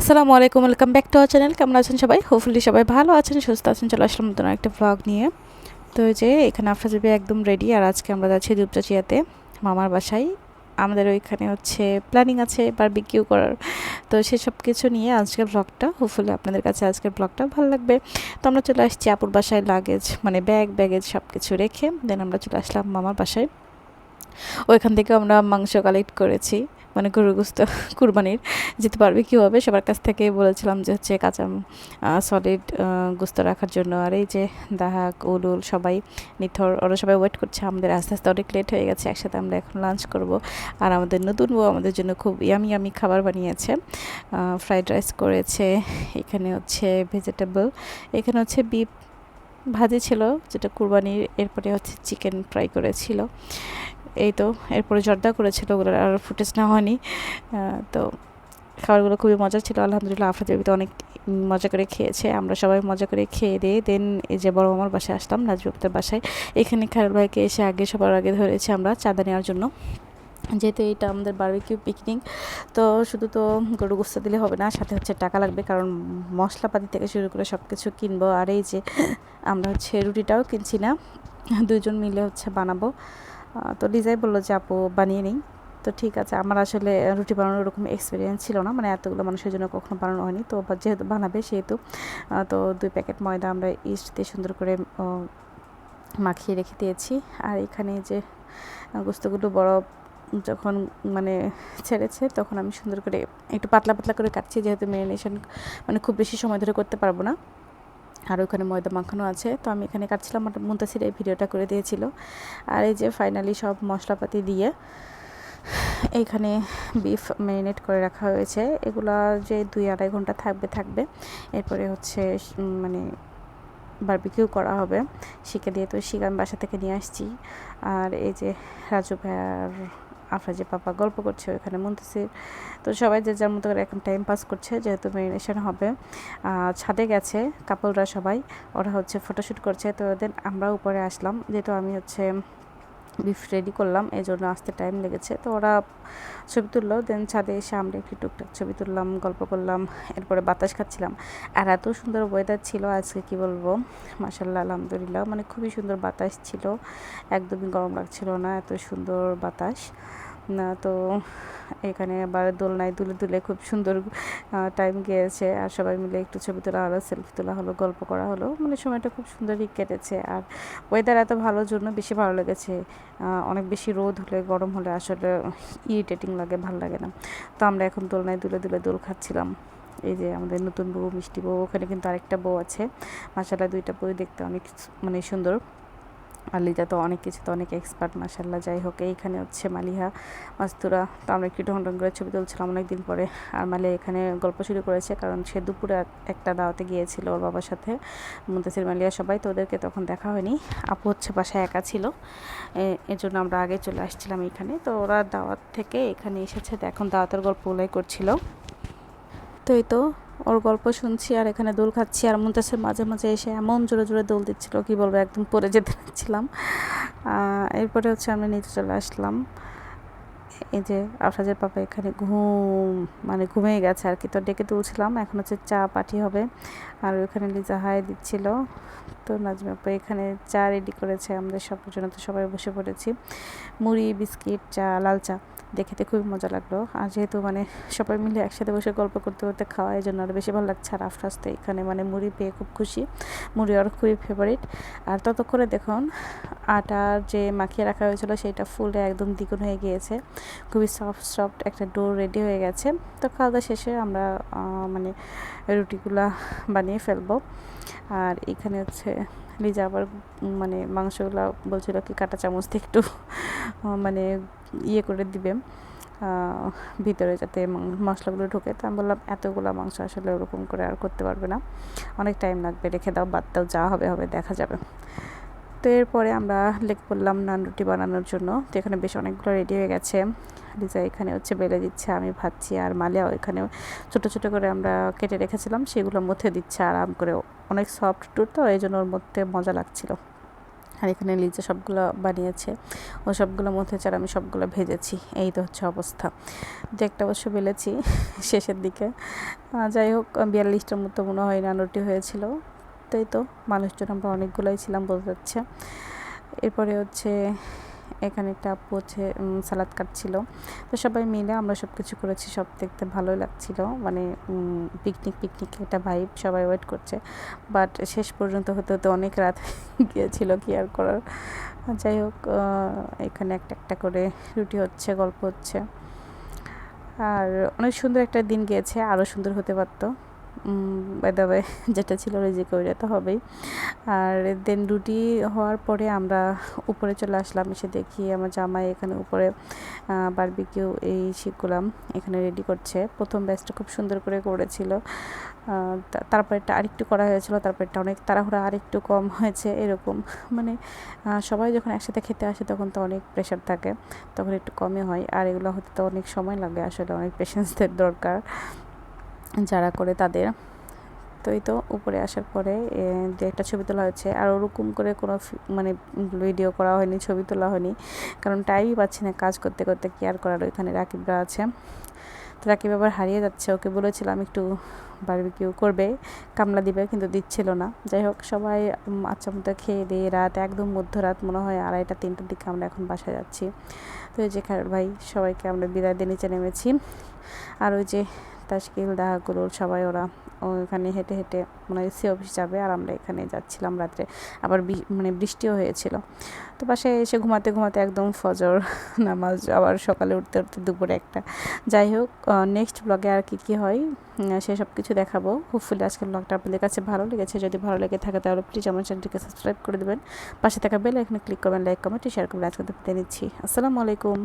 আসসালামু আলাইকুম welcome back to our channel কেমন আছেন সবাই? হোপফুলি সবাই ভালো আছেন, সুস্থ আছেন। চলে আসলাম নতুন একটা ব্লগ নিয়ে। তো যে, এখানে আফরাজবি একদম রেডি আর আজকে আমরা যাচ্ছি দুপচাচিয়াতে মামার বাসায়। আমাদের ওইখানে হচ্ছে প্ল্যানিং আছে বারবিকিউ করার। তো সেসব কিছু নিয়ে আজকের ব্লগটা হোপফুলি আপনাদের কাছে আজকের ব্লগটা ভালো লাগবে। তো আমরা চলে আসছি আপুর বাসায় লাগেজ মানে ব্যাগ ব্যাগেজ সব কিছু রেখে। দেন আমরা চলে আসলাম মামার বাসায়। ওইখান থেকে আমরা মাংস কালেক্ট করেছি। মানে গরুর গোস্ত কুরবানির যেতে পারবে কী হবে সবার কাছ থেকে বলেছিলাম যে হচ্ছে কাঁচা সলিড গুস্ত রাখার জন্য। আর এই যে দাহাক উলুল সবাই নিথর, ওরা সবাই ওয়েট করছে। আমাদের আস্তে আস্তে অনেক লেট হয়ে গেছে, একসাথে আমরা এখন লাঞ্চ করব। আর আমাদের নতুন বউ আমাদের জন্য খুব ইয়ামি ইয়ামি খাবার বানিয়েছে। ফ্রাইড রাইস করেছে। এখানে হচ্ছে ভেজিটেবল এখানে হচ্ছে বিফ ভাজি ছিল, যেটা কুরবানির, এরপরে হচ্ছে চিকেন ফ্রাই করেছিল। এই তো, এরপরে জর্দা করেছিল, ওগুলোর আর ফুটেজ না হয়নি। তো খাবারগুলো খুবই মজা ছিল, আলহামদুলিল্লাহ আফরাজ তো অনেক মজা করে খেয়েছে, আমরা সবাই মজা করে খেয়ে দিয়ে দেন এই যে বড় মামার বাসায় আসলাম নাজবুক্তের বাসায়। এখানে খায়রুল ভাইকে এসে আগে সবার আগে ধরেছি আমরা চাঁদা নেওয়ার জন্য। যেহেতু এটা আমাদের বারবিকিউ পিকনিক তো শুধু তো গরু গুস্তা দিলে হবে না, সাথে হচ্ছে টাকা লাগবে, কারণ মশলাপাতি থেকে শুরু করে সব কিছু কিনবো, আর এই যে আমরা হচ্ছে রুটিটাও কিনছি না দুজন মিলে হচ্ছে বানাবো। তো লিজাই বলল যে, আপু, বানিয়ে নিই। তো ঠিক আছে, আমার আসলে রুটি বানানোর ওরকম এক্সপিরিয়েন্স ছিল না মানে এতগুলো মানুষের জন্য কখনো বানানো হয়নি। তো যেহেতু বানাবে সেহেতু তো দুই প্যাকেট ময়দা আমরা ইস্ট দিয়ে সুন্দর করে মাখিয়ে রেখে দিয়েছি। আর এখানে যে গোস্তগুলো বড় যখন মানে ছেড়েছে, তখন আমি সুন্দর করে একটু পাতলা পাতলা করে কাটছি, যেহেতু ম্যারিনেশন মানে খুব বেশি সময় ধরে করতে পারব না। আর ওখানে ময়দা মাখানো আছে। তো আমি এখানে কাটছিলাম মুন্তাসির এই ভিডিওটা করে দিয়েছিল। আর এই যে ফাইনালি সব মশলাপাতি দিয়ে এইখানে বিফ ম্যারিনেট করে রাখা হয়েছে। এগুলা যে দুই আড়াই ঘণ্টা থাকবে থাকবে। এরপরে হচ্ছে মানে বারবিকিউ করা হবে। শিখে দিয়ে তো শিখ আমি বাসা থেকে নিয়ে আসছি। আর এই যে রাজু ভাইয়ার আফরাজে পাপা গল্প করছে ওখানে মন্তেসির। তো সবাই যে যার মতো করে এখন টাইম পাস করছে, যেহেতু মেরিনেশন হবে ছাদে গেছে কাপড়রা সবাই, ওরা হচ্ছে ফটোশ্যুট করছে। তো ওদের আমরা উপরে আসলাম, যেহেতু আমি হচ্ছে বিফ রেডি করলাম এই জন্য আসতে টাইম লেগেছে। তো ওরা ছবি তুললো দেন ছাদে এসে আমরা একটু টুকটাক ছবি তুললাম, গল্প করলাম, এরপরে বাতাস খাচ্ছিলাম। আর এত সুন্দর ওয়েদার ছিল আজকে, কি বলব? মাসাল্লাহ আলহামদুলিল্লাহ। মানে খুবই সুন্দর বাতাস ছিল, একদমই গরম লাগছিল না, এত সুন্দর বাতাস। তো এখানে আবার দোলনায় দুলে দুলে খুব সুন্দর টাইম গিয়েছে। আর সবাই মিলে একটু ছবি তোলা হলো সেলফি তোলা হলো, গল্প করা হলো। মানে সময়টা খুব সুন্দরই কেটেছে। আর ওয়েদার এত ভালোর জন্য বেশি ভালো লেগেছে। অনেক বেশি রোদ হলে, গরম হলে আসলে ইরিটেটিং লাগে, ভালো লাগে না। তো আমরা এখন দোলনায় দুলে দুলে দোল খাচ্ছিলাম। এই যে আমাদের নতুন বউ, মিষ্টি বউ, ওখানে কিন্তু আরেকটা বউ আছে। মাসাল্লাহ দুইটা বই দেখতে অনেক মানে সুন্দর। লিজা তো অনেক কিছু তো অনেক এক্সপার্ট মাসাল্লাহ যাই হোক, এইখানে হচ্ছে মালিহা, মাস্তুরা। তো আমরা একটু ঢং ঢং করে ছবি তুলছিলাম অনেকদিন পরে। আর মালিয়া এখানে গল্প শুরু করেছে কারণ সে দুপুরে একটা দাওয়াতে গিয়েছিল ওর বাবার সাথে। মুন্তাসির মালিয়া সবাই তো ওদেরকে তখন দেখা হয়নি। আপু হচ্ছে বাসায় একা ছিল। এর জন্য আমরা আগে চলে আসছিলাম এখানে তো ওরা দাওয়াত থেকে এখানে এসেছে। তো এখন দাওয়াতের গল্প ওলাই করছিল। তো এই তো ওর গল্প শুনছি আর এখানে দোল খাচ্ছি আর মুন্তাসের মাঝে মাঝে এসে এমন জোরে জোরে দোল দিচ্ছিল, কি বলব, একদম পরে যেতে লাগছিলাম এরপরে হচ্ছে আমি নিচে চলে আসলাম। এই যে আফরাজের পাপা এখানে ঘুম মানে ঘুমিয়ে গেছে আর কি। তো ডেকে তুলছিলাম, এখন হচ্ছে চা পাটি হবে। আর ওইখানে লিজা হাই দিচ্ছিল। তো নাজমা আপা এখানে চা রেডি করেছে। আমাদের সবার জন্য তো সবাই বসে পড়েছি। মুড়ি, বিস্কিট, চা, লাল চা। দেখেতে খুবই মজা লাগল। আর যেহেতু মানে সবাই মিলে একসাথে বসে গল্প করতে করতে খাওয়া এই জন্য আরও বেশি ভালো লাগছে। আর তো এখানে মানে মুড়ি পেয়ে খুব খুশি। মুড়ি আর খুবই ফেভারিট আর ততক্ষণে দেখুন আটার যে মাখিয়ে রাখা হয়েছিল সেটা ফুলে একদম দ্বিগুণ হয়ে গিয়েছে। খুবই সফট সফট একটা ডোর রেডি হয়ে গেছে। তো খাওয়া দাওয়া শেষে আমরা মানে রুটিগুলা বানিয়ে ফেলব। আর এখানে হচ্ছে লিজা আবার মানে মাংসগুলো বলছিল কি কাটা চামচ দিয়ে একটু মানে ইয়ে করে দিবে ভিতরে যাতে মশলাগুলো ঢোকে। তো আমি বললাম, এতগুলো মাংস আসলে ওরকম করে আর করতে পারবে না। অনেক টাইম লাগবে, রেখে দাও, বাদ দাও, যা হবে হবে, দেখা যাবে। তো এরপরে আমরা লেগ পড়লাম নান রুটি বানানোর জন্য। তো এখানে বেশ অনেকগুলো রেডি হয়ে গেছে। লিজা এখানে হচ্ছে বেলে দিচ্ছে, আমি ভাবছি আর মালিয়াও এখানে ছোট ছোট করে আমরা কেটে রেখেছিলাম, সেগুলোর মধ্যে দিচ্ছে আরাম করে। অনেক সফট টুর তো, এই জন্য ওর মধ্যে মজা লাগছিল। আর এখানে লিচে সবগুলো বানিয়েছে, ও সবগুলো মধ্যে চার আমি সবগুলো ভেজেছি, এই তো হচ্ছে অবস্থা। দু একটা অবশ্য বেলেছি শেষের দিকে। যাই হোক, বিয়াল্লিশটার মতো মনে হয় নানুটি হয়েছিল। তাই তো, মানুষজন আমরা অনেকগুলোই ছিলাম বোঝা যাচ্ছে। এরপরে হচ্ছে এখানে একটা হচ্ছে সালাদ কাটছিল। তো সবাই মিলে আমরা সব কিছু করেছি, সব দেখতে ভালোই লাগছিল। মানে পিকনিক পিকনিক একটা ভাইব সবাই ওয়েট করছে। বাট শেষ পর্যন্ত হতে হতে অনেক রাত গিয়েছিল কি আর করার। যাই হোক এখানে একটা একটা করে রুটি হচ্ছে, গল্প হচ্ছে। আর অনেক সুন্দর একটা দিন গিয়েছে, আরও সুন্দর হতে পারতো। দাবে যেটা ছিল রেজি করে তো হবেই। আর দেন রুটি হওয়ার পরে আমরা উপরে চলে আসলাম এসে দেখি আমার জামাই এখানে উপরে বারবিকিউ এই শিখলাম এখানে রেডি করছে। প্রথম ব্যাচটা খুব সুন্দর করে করেছিল। আহ, তা- তারপরেরটা আরেকটু করা হয়েছিল তারপরটা অনেক তাড়াহুড়া আরেকটু কম হয়েছে এরকম। মানে সবাই যখন একসাথে খেতে আসে তখন তো অনেক প্রেশার থাকে তখন একটু কমই হয়। আর এগুলো হতে তো অনেক সময় লাগে আসলে অনেক পেশেন্সদের দরকার। যারা করে তাদের। তো এই তো উপরে আসার পরে দু, একটা ছবি তোলা হয়েছে। আর ওরকম করে কোনো মানে ভিডিও করা হয়নি, ছবি তোলা হয়নি। কারণ টাইমই পাচ্ছি না কাজ করতে করতে, কি আর করার? ওইখানে রাকিবরা আছে। তো রাকিব আবার হারিয়ে যাচ্ছে। ওকে বলেছিলাম একটু বারবিকিউ করবে, কামলা দিবে, কিন্তু দিচ্ছিল না। যাই হোক, সবাই আচ্ছা মতো খেয়ে দিয়ে রাত, একদম মধ্যরাত, মনে হয় আড়াইটা, তিনটার দিকে আমরা এখন বাসায় যাচ্ছি। তো এই যে ভাই, সবাইকে আমরা বিদায় দিয়ে নিচে নেমেছি। আর ওই যে তাশকিল দাহাগুলোর সবাই ওরা ওখানে হেঁটে হেঁটে মানে এসি অফিস যাবে আর আমরা এখানে যাচ্ছিলাম রাত্রে। আবার মানে বৃষ্টিও হয়েছিল। তো বাসায় এসে ঘুমাতে ঘুমাতে একদম ফজর নামাজ আবার সকালে উঠতে উঠতে দুপুরে একটা। যাই হোক নেক্সট ব্লগে আর কি কি হয়? উম, সেসব কিছু দেখাবো। হোপফুলি আজকের ব্লগটা আপনাদের কাছে ভালো লেগেছে। যদি ভালো লেগে থাকে তাহলে প্লিজ আমার চ্যানেলটিকে সাবস্ক্রাইব করে দেবেন। পাশে থাকা বেল এখানে ক্লিক করবেন লাইক কমেন্ট শেয়ার করবেন। আজকে তো বিদায় নিচ্ছি। আসসালামু আলাইকুম।